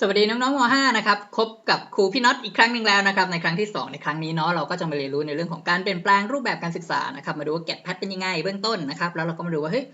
สวัสดีน้องๆม .5 นะครับพบกับครูพี่น็อตอีกครั้งหนึ่งแล้วนะครับในครั้งที่ 2 ในครั้งนี้เนาะเราก็จะมาเรียนรู้ในเรื่องของการเปลี่ยนแปลงรูปแบบการศึกษานะครับมาดูว่าแกดแพทเป็นยังไงเบื้องต้นนะครับแล้วเราก็มาดูว่าเฮ้ย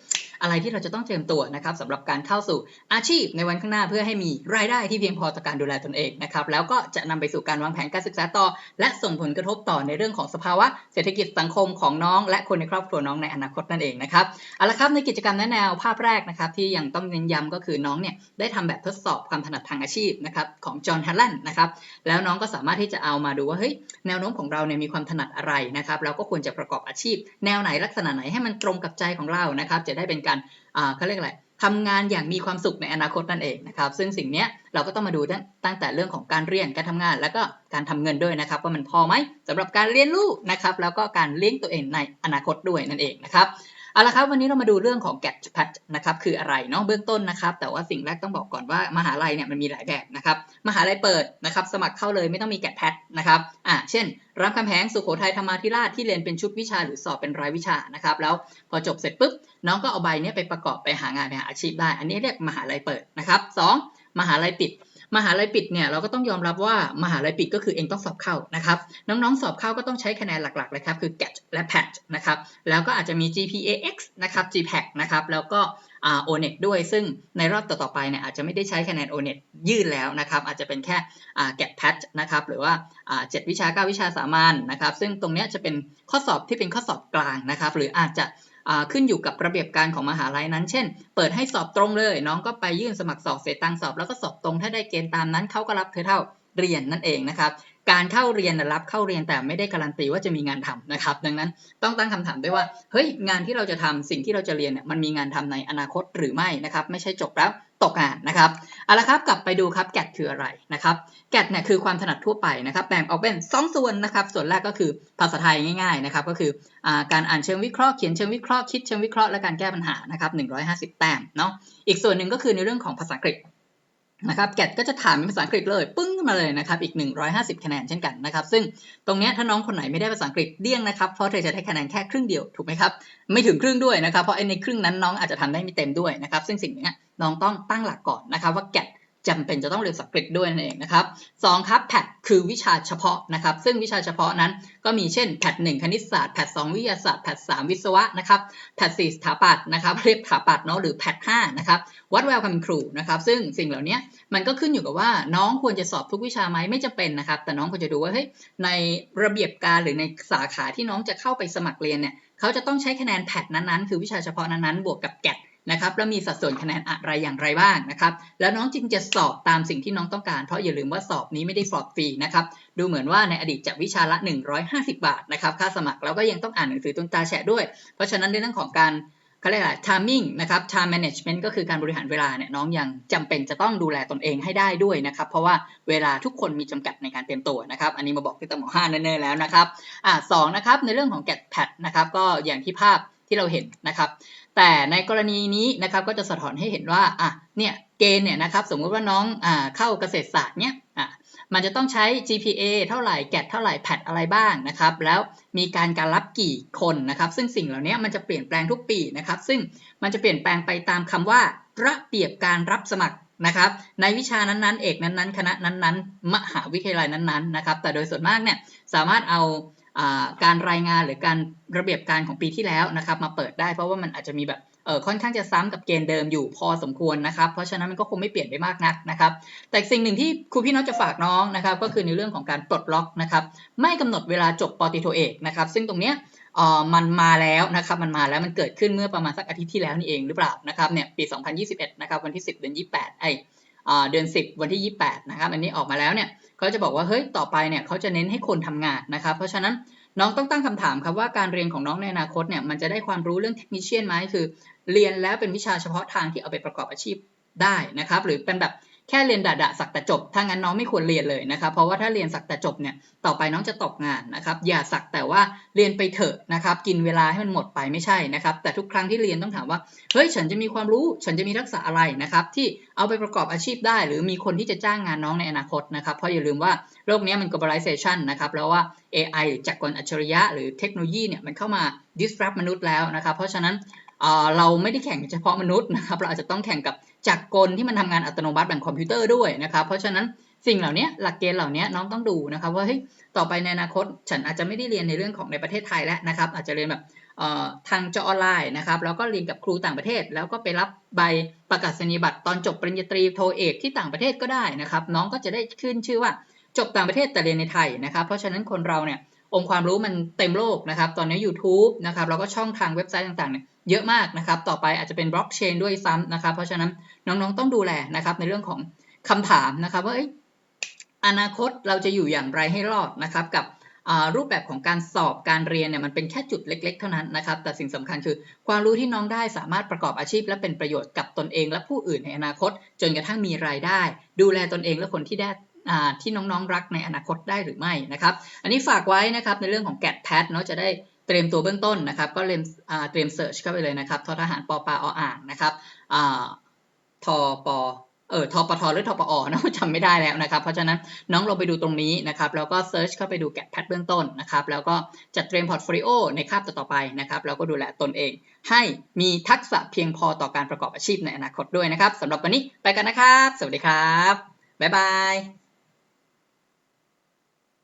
อะไรที่เราจะต้องเตรียมตัวนะครับสำหรับการเข้าสู่อาชีพในวันข้างหน้าเพื่อให้มีรายได้ที่เพียงพอต่อการดูแลตนเองนะครับแล้วก็จะนำไปสู่การวางแผนการศึกษาต่อ และส่งผลกระทบต่อในเรื่องของสภาวะเศรษฐกิจสังคมของน้อง และคนในครอบครัวน้องในอนาคตนั่นเองนะครับเอาละครับในกิจกรรมแนะแนวภาพแรกนะครับที่ยังต้องเน้นย้ำก็คือน้องเนี่ยได้ทำแบบทดสอบความถนัดทางอาชีพนะครับของจอห์นฮัลแลนนะครับแล้วน้องก็สามารถที่จะเอามาดูว่าเฮ้ยแนวโน้มของเราเนี่ยมีความถนัดอะไรนะครับแล้วก็ควรจะประกอบอาชีพ แนวไหนลักษณะไหนให้มันตรงกับใจของเรานะครับจะได้เป็นการอ่าเขาเรียกอะไรทำงานอย่างมีความสุขในอนาคตนั่นเองนะครับ ซึ่งสิ่งนี้เราก็ต้องมาดูตั้งตั้งแต่เรื่องของการเรียนการทำงาน แล้วก็การทำเงินด้วยนะครับ ว่ามันพอไหมสำหรับการเรียนรู้นะครับ แล้วก็การเลี้ยงตัวเองในอนาคตด้วยนั่นเองนะครับ เอาละครับวันนี้เรามาดูเรื่องของ GAT p a t นะครับคืออะไรเนาะเบื้องต้นนะครับ แต่ว่าสิ่งแรกต้องบอกก่อนว่ามหาลัยเนี่ยมันมีหลายแบบนะครับมหาลัยเปิดนะครับ สมัครเข้าเลยไม่ต้องมี GAT p a t นะครับอ่าเช่นรามคำแหงสุโขทัยธรรมาธิราชที่เรียนเป็นชุดวิชาหรือสอบเป็นรายวิชานะครับ แล้วพอจบเสร็จปุ๊บน้องก็เอาใบเนี้ยไปประกอบไปหางานไปหาอาชีพได้ อันนี้เรียกมหาลัยเปิดนะครับสองมหาลัยปิด มหาลัยปิดเนี่ยเราก็ต้องยอมรับว่ามหาลัยปิดก็คือเองต้องสอบเข้านะครับน้องๆสอบเข้าก็ต้องใช้คะแนนหลักๆเลยครับคือ GAT และ PAT นะครับแล้วก็อาจจะมี GPAX นะครับ GPAC นะครับแล้วก็อ่า ONET ด้วย ซึ่งในรอบต่อๆไปเนี่ยอาจจะไม่ได้ใช้คะแนน ONET ยื่นแล้วนะครับอาจจะเป็นแค่ GAT PAT นะครับหรือว่าอ่า7วิชา 9 วิชาสามัญนะครับซึ่งตรงเนี้ยจะเป็นข้อสอบที่เป็นข้อสอบกลางนะครับหรืออาจจะ ขึ้นอยู่กับระเบียบการของมหาลัยนั้น เช่น เปิดให้สอบตรงเลย น้องก็ไปยื่นสมัครสอบเสียตังสอบแล้วก็สอบตรงถ้าได้เกณฑ์ตามนั้นเขาก็รับเธอเท่าเรียนนั่นเองนะครับ การเข้าเรียนรับเข้าเรียนแต่ไม่ได้การันตีว่าจะมีงานทำนะครับ ดังนั้นต้องตั้งคำถามด้วยว่าเฮ้ยงานที่เราจะทำสิ่งที่เราจะเรียนเนี่ยมันมีงานทำในอนาคตหรือไม่นะครับ ไม่ใช่จบแล้วตกงานนะครับเอาละครับกลับไปดูครับแกดคืออะไรนะครับแกดเนี่ยคือความถนัดทั่วไปนะครับแบ่งออกเป็นสองส่วนนะครับ ส่วนแรกก็คือภาษาไทยง่ายๆนะครับก็คืออการอ่านเชิงวิเคราะห์เขียนเชิงวิเคราะห์คิดเชิงวิเคราะห์และการแก้ปัญหานะครับ150 แต้มเนาะอีกส่วนหนึ่งก็คือในเรื่องของภาษาอังกฤษ นะครับแกดก็จะถามเป็นภาษาอังกฤษเลย ปึ้งขึ้นมาเลยนะครับ อีก 150 คะแนนเช่นกันนะครับ ซึ่งตรงเนี้ยถ้าน้องคนไหนไม่ได้ภาษาอังกฤษเดี่ยงนะครับ เพราะเธอจะได้คะแนนแค่ครึ่งเดียวถูกไหมครับ ไม่ถึงครึ่งด้วยนะครับ เพราะในครึ่งนั้นน้องอาจจะทำได้ไม่เต็มด้วยนะครับ ซึ่งสิ่งนี้น้องต้องตั้งหลักก่อนนะครับว่าแกด จำเป็นจะต้องเรียนภาษาอังกฤษด้วยนั่นเองนะครับสองครับแพทคือวิชาเฉพาะนะครับ ซึ่งวิชาเฉพาะนั้นก็มีเช่นแพทหนึ่งคณิตศาสตร์แพทสองวิทยาศาสตร์แพทสามวิศวะนะครับแพทสี่สถาปัตย์นะครับเรียกสถาปัตย์เนาะหรือแพทห้านะครับวัดแววความครูนะครับ ซึ่งสิ่งเหล่านี้มันก็ขึ้นอยู่กับว่าน้องควรจะสอบทุกวิชาไหมไม่จำเป็นนะครับ แต่น้องควรจะดูว่าเฮ้ยในระเบียบการหรือในสาขาที่น้องจะเข้าไปสมัครเรียนเนี่ยเขาจะต้องใช้คะแนนแพทนั้นๆ คือวิชาเฉพาะนั้นๆบวกกับแกด นะครับแล้วมีสัดส่วนคะแนนอะไรอย่างไรบ้างนะครับแล้วน้องจึงจะสอบตามสิ่งที่น้องต้องการเพราะอย่าลืมว่าสอบนี้ไม่ได้สอบฟรีนะครับดูเหมือนว่าในอดีตจะวิชาละ 150 บาทนะครับค่าสมัครแล้วก็ยังต้องอ่านหนังสือตุนตาแฉะด้วย เพราะฉะนั้นในเรื่องของการเขาเรียกอะไร timing นะครับ time management ก็คือการบริหารเวลาเนี่ยน้องยังจำเป็นจะต้องดูแลตนเองให้ได้ด้วยนะครับ เพราะว่าเวลาทุกคนมีจำกัดในการเตรียมตัวนะครับ อันนี้มาบอกที่ตหมอห้าเนิ่นๆแล้วนะครับ อ่าสองนะครับ ในเรื่องของ get pad นะครับ ก็อย่างที่ภาพ ที่เราเห็นนะครับ แต่ในกรณีนี้นะครับก็จะสะท้อนให้เห็นว่าอะเนี่ยเกณฑ์เนี่ยนะครับสมมุติว่าน้องอ่าเข้าเกษตรศาสตร์เนี่ยอะมันจะต้องใช้ GPA เท่าไหร่ แกดเท่าไหร่ แพดอะไรบ้างนะครับ แล้วมีการการรับกี่คนนะครับ ซึ่งสิ่งเหล่านี้มันจะเปลี่ยนแปลงทุกปีนะครับ ซึ่งมันจะเปลี่ยนแปลงไปตามคำว่าระเบียบการรับสมัครนะครับ ในวิชานั้นๆ เอกนั้นๆ คณะนั้นๆ มหาวิทยาลัยนั้นๆ นะครับ แต่โดยส่วนมากเนี่ยสามารถเอา การรายงานหรือการระเบียบการของปีที่แล้วนะครับ มาเปิดได้เพราะว่ามันอาจจะมีแบบเออค่อนข้างจะซ้ำกับเกณฑ์เดิมอยู่พอสมควรนะครับ เพราะฉะนั้นมันก็คงไม่เปลี่ยนไปมากนักนะครับ แต่สิ่งหนึ่งที่ครูพี่น้องจะฝากน้องนะครับ ก็คือในเรื่องของการปลดล็อกนะครับ ไม่กำหนดเวลาจบปติโทเอกนะครับ ซึ่งตรงเนี้ยเออมันมาแล้วนะครับ มันมาแล้วมันเกิดขึ้นเมื่อประมาณสักอาทิตย์ที่แล้วนี่เองหรือเปล่านะครับเนี่ยปี 2021 นะครับวันที่ 10เดือน28ไอ เดือน 10 วันที่ 28 นะครับ อันนี้ออกมาแล้วเนี่ยเขาจะบอกว่าเฮ้ยต่อไปเนี่ยเขาจะเน้นให้คนทำงานนะครับ เพราะฉะนั้นน้องต้องตั้งคำถามครับว่าการเรียนของน้องในอนาคตเนี่ยมันจะได้ความรู้เรื่องเทคนิคเชียนไหมคือ เรียนแล้วเป็นวิชาเฉพาะทางที่เอาไปประกอบอาชีพได้นะครับ หรือเป็นแบบ แค่เรียนดาดะสักแต่จบ ถ้างั้นน้องไม่ควรเรียนเลยนะครับเพราะว่าถ้าเรียนสักแต่จบเนี่ยต่อไปน้องจะตกงานนะครับอย่าสักแต่ว่าเรียนไปเถอะนะครับกินเวลาให้มันหมดไปไม่ใช่นะครับแต่ทุกครั้งที่เรียนต้องถามว่าเฮ้ยฉันจะมีความรู้ฉันจะมีทักษะอะไรนะครับที่เอาไปประกอบอาชีพได้ หรือมีคนที่จะจ้างงานน้องในอนาคตนะครับเพราะอย่าลืมว่าโลกนี้มัน globalization นะครับแล้วว่า AI หรือจักรกลอัจฉริยะ หรือเทคโนโลยีเนี่ยมันเข้ามา disrupt มนุษย์แล้วนะครับเพราะฉะนั้น เราไม่ได้แข่งเฉพาะมนุษย์นะครับ เราอาจจะต้องแข่งกับจากรกลที่มันทำงานอัตโนมัติแบบคอมพิวเตอร์ด้วยนะครับ เพราะฉะนั้นสิ่งเหล่านี้หลักเกณฑ์เหล่านี้น้องต้องดูนะครับว่าเฮ้ยต่อไปในอนาคต ฉันอาจจะไม่ได้เรียนในเรื่องของในประเทศไทยแล้วนะครับ อาจจะเรียนแบบทางจอออนไลน์นะครับแล้วก็เรียนกับครูต่างประเทศ แล้วก็ไปรับใบประกาศนียบัตรตอนจบปริญญาตรีโทเอกที่ต่างประเทศก็ได้นะครับ น้องก็จะได้ขึ้นชื่อว่าจบต่างประเทศแต่เรียนในไทยนะครับ เพราะฉะนั้นคนเราเนี่ยองค์ความรู้มันเต็มโลกนะครับ ตอนนี้ YouTube นะครับแล้วก็ช่องทางเว็บไซต์ต่างๆเนี่ย เยอะมากนะครับ ต่อไปอาจจะเป็นบล็อกเชนด้วยซ้ำนะครับ เพราะฉะนั้นน้องๆต้องดูแลนะครับในเรื่องของคำถามนะครับว่าออนาคตเราจะอยู่อย่างไรให้รอดนะครับ กับรูปแบบของการสอบการเรียนเนี่ยมันเป็นแค่จุดเล็ก ๆ เท่านั้นนะครับ แต่สิ่งสำคัญคือ ความรู้ที่น้องได้สามารถประกอบอาชีพ และเป็นประโยชน์กับตนเองและผู้อื่นในอนาคต จนกระทั่งมีรายได้ ดูแลตนเองและคนที่ได้ที่น้องๆรักในอนาคตได้หรือไม่นะครับ อันนี้ฝากไว้นะครับในเรื่องของแกดแพทเนาะจะได้ เตรียมตัวเบื้องต้นนะครับ ก็เรียนอ่าเตรียมเสิร์ชเข้าไปเลยนะครับททหารปอปาออ่างนะครับอ่าทปเออทปทหรือทปอนะจำไม่ได้แล้วนะครับ เพราะฉะนั้นน้องลงไปดูตรงนี้นะครับ แล้วก็เซิร์ชเข้าไปดูแกดแพทเบื้องต้นนะครับ แล้วก็จัดเตรียมพอร์ตโฟลิโอในคาบต่อๆไปนะครับ แล้วก็ดูแลตนเอง ให้มีทักษะเพียงพอต่อการประกอบอาชีพในอนาคตด้วยนะครับสำหรับวันนี้ไปกันนะครับ สวัสดีครับ บ๊ายบาย